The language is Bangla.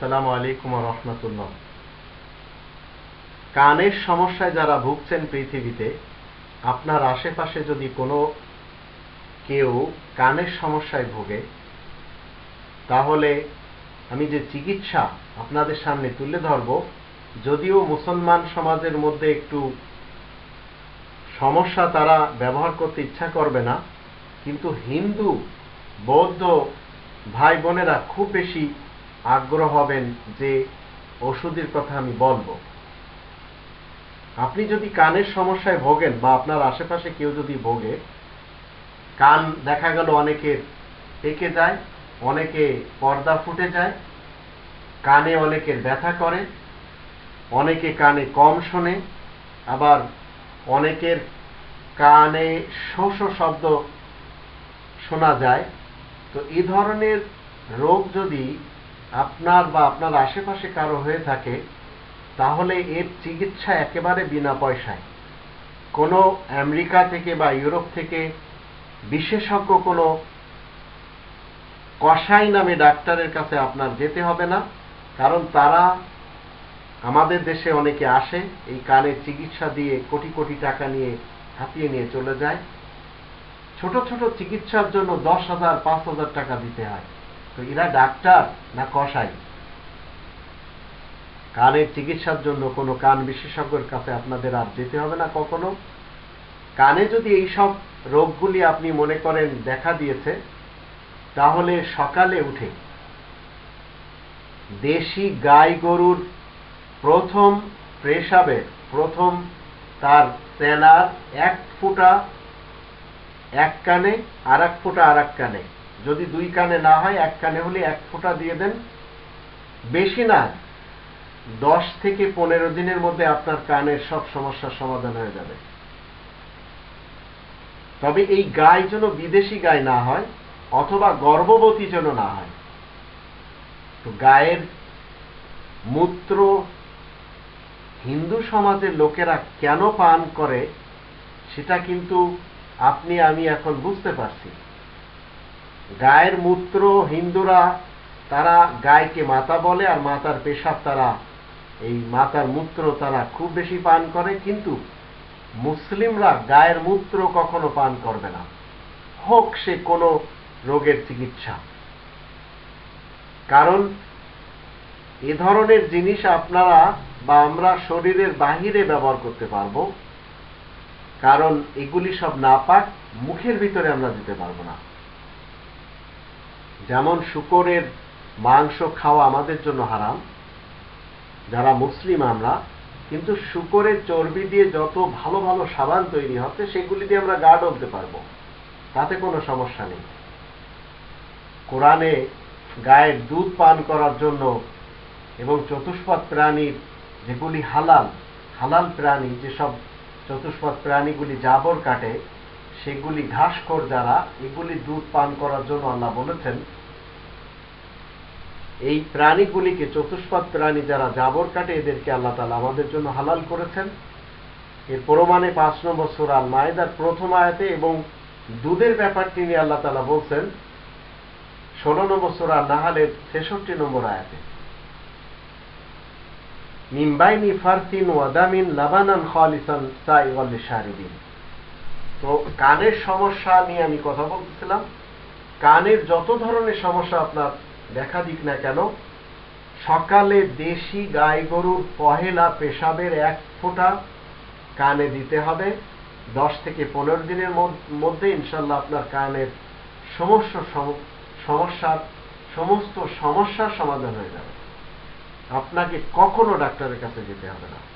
সালাম আলাইকুম রহমতুল্লাহ কানের সমস্যায় যারা ভুগছেন পৃথিবীতে, আপনার আশেপাশে যদি কোনো কেউ কানের সমস্যায় ভোগে, তাহলে আমি যে চিকিৎসা আপনাদের সামনে তুলে ধরব, যদিও মুসলমান সমাজের মধ্যে একটু সমস্যা তারা ব্যবহার করতে ইচ্ছা করবে না, কিন্তু হিন্দু, বৌদ্ধ ভাই বোনেরা খুব বেশি আগ্রহ হবেন যে ওষুধের কথা আমি বলব। আপনি যদি কানের সমস্যায় ভোগেন বা আপনার আশেপাশে কেউ যদি ভোগে, কান দেখা গেল অনেকের পেকে যায়, অনেকে পর্দা ফুটে যায়, কানে অনেকের ব্যথা করে, অনেকে কানে কম শোনে, আবার অনেকের কানে শো শো শব্দ শোনা যায় তো এই ধরনের রোগ যদি আপনার বা আপনার আশেপাশে কারও হয়ে থাকে, তাহলে এর চিকিৎসা একেবারে বিনা পয়সায়। কোনো আমেরিকা থেকে বা ইউরোপ থেকে বিশেষজ্ঞ কোনো কসাই নামে ডাক্তারের কাছে আপনার যেতে হবে না, কারণ তারা আমাদের দেশে অনেকে আসে, এই কানের চিকিৎসা দিয়ে কোটি কোটি টাকা নিয়ে হাতিয়ে নিয়ে চলে যায়। ছোট ছোট চিকিৎসার জন্য দশ হাজার, পাঁচ হাজার টাকা দিতে হয়। তো এরা ডাক্তার না কসাই? কানের চিকিৎসার জন্য কোনো কান বিশেষজ্ঞের কাছে আপনাদের আর যেতে হবে না কখনো? কানে যদি এই সব রোগগুলি আপনি মনে করেন দেখা দিয়েছে, তাহলে সকালে উঠে দেশি গাই গরুর প্রথম প্রেসাবে প্রথম তার তেলার এক ফুটা এক কানে আর এক ফোঁটা আর এক কানে। যদি দুই কানে না হয়, এক কানে হলে এক ফোঁটা দিয়ে দেন। বেশি না, দশ থেকে পনেরো দিনের মধ্যে আপনার কানের সব সমস্যার সমাধান হয়ে যাবে। তবে এই গায়ে যেন বিদেশি গায়ে না হয়, অথবা গর্ভবতী যেন না হয়, তো গায়ের মূত্র হিন্দু সমাজের লোকেরা কেন পান করে, সেটা কিন্তু আপনি, আমি এখন বুঝতে পারছি। গায়ের মূত্র হিন্দুরা, তারা গায়কে মাতা বলে আর মাতার পেশাব তারা, এই মাতার মূত্র তারা খুব বেশি পান করে, কিন্তু মুসলিমরা গায়ের মূত্র কখনো পান করবে না। হোক সে কোনো রোগের চিকিৎসা। কারণ এ ধরনের জিনিস আপনারা বা আমরা শরীরের বাহিরে ব্যবহার করতে পারব। কারণ এগুলি সব নাপাক মুখের ভিতরে আমরা দিতে পারব না। যেমন শুকরের মাংস খাওয়া আমাদের জন্য হারাম, যারা মুসলিম আমরা, কিন্তু শুকরের চর্বি দিয়ে যত ভালো ভালো সাবান তৈরি হচ্ছে, সেগুলি দিয়ে আমরা গা ডলতে পারব। তাতে কোনো সমস্যা নেই। কোরআনে গায়ের দুধ পান করার জন্য এবং চতুষ্পদ প্রাণীর যেগুলি হালাল হালাল প্রাণী যেসব চতুষ্পদ প্রাণীগুলি জাবর কাটে, সেগুলি ঘাসখোর যারা এগুলি দুধ পান করার জন্য আল্লাহ বলেছেন, এই প্রাণীগুলিকে চতুষ্পদ প্রাণী যারা জাবর কাটে, এদেরকে আল্লাহ তালা আমাদের জন্য হালাল করেছেন। এর প্রমাণে পাঁচ নম্বর সুরাল মায়েদার প্রথম আয়াতে এবং দুধের ব্যাপারটি নিয়ে আল্লাহ তালা বলছেন, ষোলো নম্বর সুরা নাহালের ছেষট্টি নম্বর আয়াতে। মিম্বাইনি ফারতিন ওয়াদামিন লাবানান খালিসান সাইওয়াল শারিদিন তো কানের সমস্যা নিয়ে আমি কথা বলতেছিলাম। কানের যত ধরনের সমস্যা আপনার দেখা দিক না কেন, সকালে দেশি গাই গরুর পহেলা পেশাবের এক ফোঁটা কানে দিতে হবে। দশ থেকে পনেরো দিনের মধ্যে ইনশাল্লাহ আপনার কানের সমস্ত সমস্যার সমস্ত সমস্যার সমাধান হয়ে যাবে। আপনাকে কখনো ডাক্তারের কাছে যেতে হবে না।